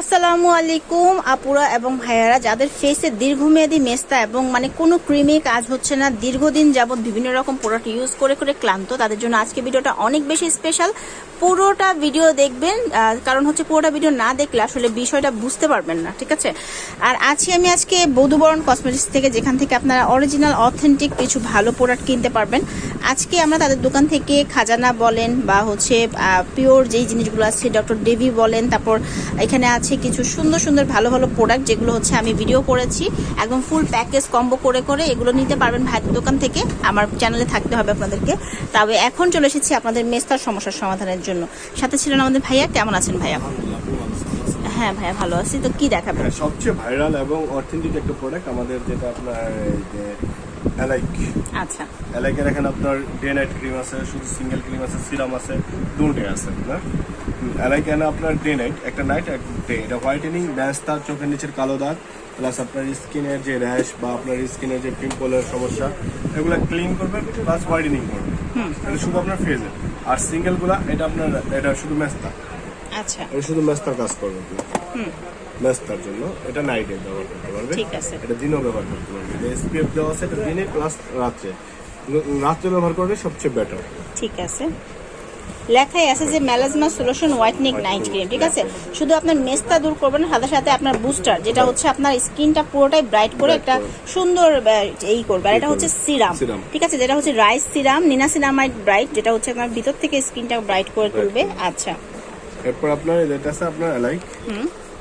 আসসালামু আলাইকুম, আপুরা এবং ভাইয়ারা। যাদের ফেসে দীর্ঘমেয়াদী মেস্তা এবং মানে কোনো ক্রিমে কাজ হচ্ছে না, দীর্ঘদিন যাবত বিভিন্ন রকম প্রোডাক্ট ইউজ করে করে ক্লান্ত, তাদের জন্য আজকে ভিডিওটা অনেক বেশি স্পেশাল পুরোটা ভিডিও দেখবেন কারণ হচ্ছে পুরোটা ভিডিও না দেখলে আসলে বিষয়টা বুঝতে পারবেন না, ঠিক আছে? আর আছি আমি আজকে বধুবরণ কসমেটিক্স থেকে, যেখান থেকে আপনারা অরিজিনাল অথেন্টিক কিছু ভালো প্রোডাক্ট কিনতে পারবেন। আজকে আমরা তাদের দোকান থেকে খাজানা বলেন বা হচ্ছে পিওর যেই জিনিসগুলো আছে ডক্টর দেবী বলেন, তারপর এখানে আছে কিছু সুন্দর সুন্দর ভালো ভালো প্রোডাক্ট যেগুলো হচ্ছে আমি ভিডিও করেছি। একদম ফুল প্যাকেজ কম্বো করে করে এগুলো নিতে পারবেন ভাইদের দোকান থেকে। আমার চ্যানেলে থাকতে হবে আপনাদেরকে। তবে এখন চলে এসেছি আপনাদের মেস্তার সমস্যার সমাধানের জন্য। সাথে ছিলেন আমাদের ভাইয়া। কেমন আছেন ভাইয়া? হ্যাঁ ভাইয়া ভালো আছি। তো কি দেখাবেন? হ্যাঁ, সবচেয়ে ভাইরাল এবং অথেন্টিক একটা প্রোডাক্ট আমাদের যেটা আপনার অ্যালাইক আচ্ছা। অ্যালাইকের এখানে আপনার ডে নাইট ক্রিম আছে শুধু সিঙ্গেল ক্রিম আছে সিরাম আছে দুটো আছে না? অ্যালাইক এনে আপনার ডে নাইট একটা নাইট এক ডে এটা হোয়াইটেনিং ব্যাস্তা চোখের নিচের কালো দাগ প্লাস আপনার স্কিনের যে র্যাশ বা আপনার স্কিনের যে পিম্পলের সমস্যা এগুলো ক্লিন করবে প্লাস হোয়াইটেনিং করবে শুধু আপনার ফেজে আর সিঙ্গেলগুলা এটা আপনার এটা শুধু মেস্তা আচ্ছা। এটা শুধু মেস্তার কাজ করবে মেস্তার জন্য। এটা নাইটে ব্যবহার করতে পারবে। ঠিক আছে। এটা দিনেও ব্যবহার করতে পারবে। এসপিএফ দেওয়া আছে এটা দিনে প্লাস রাত্রে। রাত্রে ব্যবহার করলে সবচেয়ে বেটার ঠিক আছে। লেখাই আছে যে melasma solution whitening night cream ঠিক আছে? শুধু আপনার মেস্তা দূর করবেন সাথে সাথে আপনার বুস্টার যেটা হচ্ছে আপনার স্কিনটা পুরোটাই ব্রাইট করে একটা সুন্দর এই করবে। আর এটা হচ্ছে সিরাম। ঠিক আছে? যেটা হচ্ছে রাইস সিরাম নিনাসিনামাইড ব্রাইট যেটা হচ্ছে আপনার ভিতর থেকে স্কিনটা ব্রাইট করে তুলবে। আচ্ছা। এরপর আপনার এটা আছে আপনার লাইক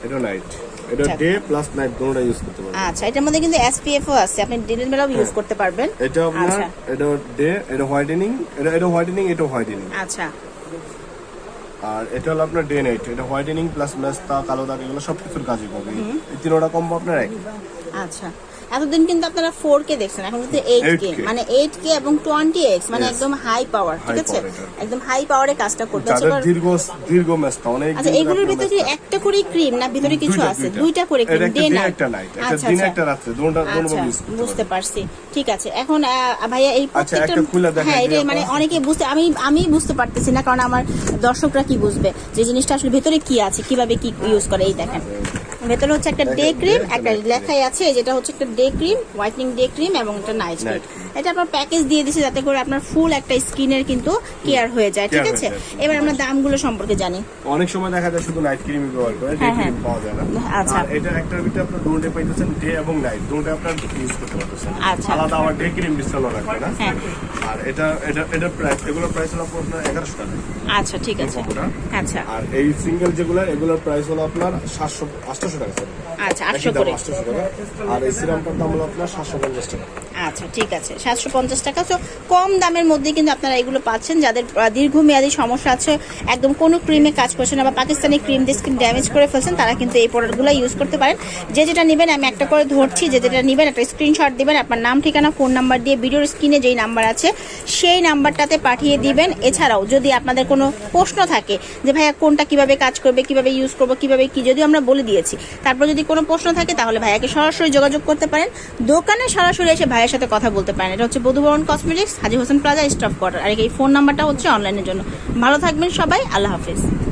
এটা নাইট এটা। ডে প্লাস নাইট দুটোটা ইউজ করতে পারবেন। আচ্ছা এটার মধ্যে কিন্তু এসপিএফ ও আছে আপনি দিনের বেলাও ইউজ করতে পারবেন। এটা আপনার আচ্ছা। এটা ডে এটা হোয়াইটেনিং এটা এটা হোয়াইটেনিং এটা হোয়াইটেনিং আচ্ছা। আর এটা হলো আপনার ডে নাইট এটা হোয়াইটেনিং প্লাস মেস্তা কালো দাগ এগুলো সব কিছুর কাজই করবে এই তিনোটা কম্বো আপনার এক। আচ্ছা। এতদিন কিন্তু আপনারা ফোর কে দেখছেন এখন কিন্তু এইট কে মানে এইট কে এবং টোয়েন্টি এক্স মানে একদম হাই পাওয়ার ঠিক আছে? একদম হাই পাওয়ারে কাজটা যাদের আচ্ছা, দীর্ঘ দীর্ঘ মেস্তা অনেক আচ্ছা এগুলোর ভিতরে একটা করে ক্রিম না ভিতরে কিছু আছে? দুইটা। করে ক্রিম ডে নাইট আচ্ছা দিনে আচ্ছা। একটা রাত্রে দুটো দুটো আচ্ছা বুঝতে পারছি। ঠিক আছে এখন ভাইয়া এই আচ্ছা, প্রত্যেকটা হ্যাঁ এটা মানে অনেকে বুঝতে আমি আমি বুঝতে পারতেছি না কারণ আমার দর্শকরা কি বুঝবে? যে জিনিসটা আসলে ভিতরে কি আছে কীভাবে কি ইউজ করে এই দেখেন। ভেতরে হচ্ছে একটা ডে ক্রিম একটা লেখাই আছে যেটা হচ্ছে একটা day cream whitening day cream এবং একটা নাইট ক্রিম এটা আপনার প্যাকেজ দিয়ে দিচ্ছে যাতে করে আপনার ফুল একটা স্কিনের কিন্তু কেয়ার হয়ে যায় ঠিক আছে হয়ে। এবার আমরা দামগুলো সম্পর্কে জানি অনেক সময় দেখা যায় শুধু নাইট ক্রিম ব্যবহার করে ডে হ্যাঁ, ক্রিম হ্যাঁ। পাওয়া যায় না আচ্ছা। এটা একটার ভিতরে আপনার দুটো পাইতেছেন ডে এবং নাইট দুটো আপনার ইউজ করতে পারতেছেন আচ্ছা। আলাদা আবার ডে ক্রিম মিশ্রণ রাখবে না হ্যাঁ। আর এটা এটা এটা প্রাইস এগুলোর প্রাইস হলো আপনার এগারোশো টাকা আচ্ছা ঠিক আছে। আচ্ছা আর এই সিঙ্গেল যেগুলো এগুলোর প্রাইস হলো আপনার সাতশো আটশোশো টাকা আচ্ছা আটশো করে। আটশোশো টাকা। আর এই সিরামটার দাম হলো আপনার সাতশো পঞ্চাশ টাকা। আচ্ছা ঠিক আছে সাতশো পঞ্চাশ টাকা। তো কম দামের মধ্যে কিন্তু আপনারা এগুলো পাচ্ছেন। যাদের দীর্ঘমেয়াদী সমস্যা আছে একদম কোনো ক্রিমে কাজ করছে না বা পাকিস্তানি ক্রিম দিয়ে স্কিন ড্যামেজ করে ফেলছেন তারা কিন্তু এই প্রোডাক্টগুলো ইউজ করতে পারেন। যে যেটা নেবেন আমি একটা করে ধরছি যে যেটা নেবেন একটা স্ক্রিনশট দিবেন আপনার নাম ঠিকানা ফোন নাম্বার দিয়ে ভিডিওর স্ক্রিনে যেই নাম্বার আছে সেই নাম্বারটাতে পাঠিয়ে দিবেন। এছাড়াও যদি আপনাদের কোনো প্রশ্ন থাকে যে ভাইয়া কোনটা কীভাবে কাজ করবে কীভাবে ইউজ করব কীভাবে কি যদিও আমরা বলে দিয়েছি তারপর যদি কোনো প্রশ্ন থাকে, তাহলে ভাইয়াকে সরাসরি যোগাযোগ করতে পারেন। দোকানে সরাসরি এসে ভাইয়ের সাথে কথা বলতে পারেন। এটা হচ্ছে Bodhuboron cosmetics, Haji Hossain plaza, stop quarter. আর এই ফোন নাম্বারটা হচ্ছে অনলাইনের জন্য। ভালো থাকবেন সবাই, আল্লাহ হাফিজ।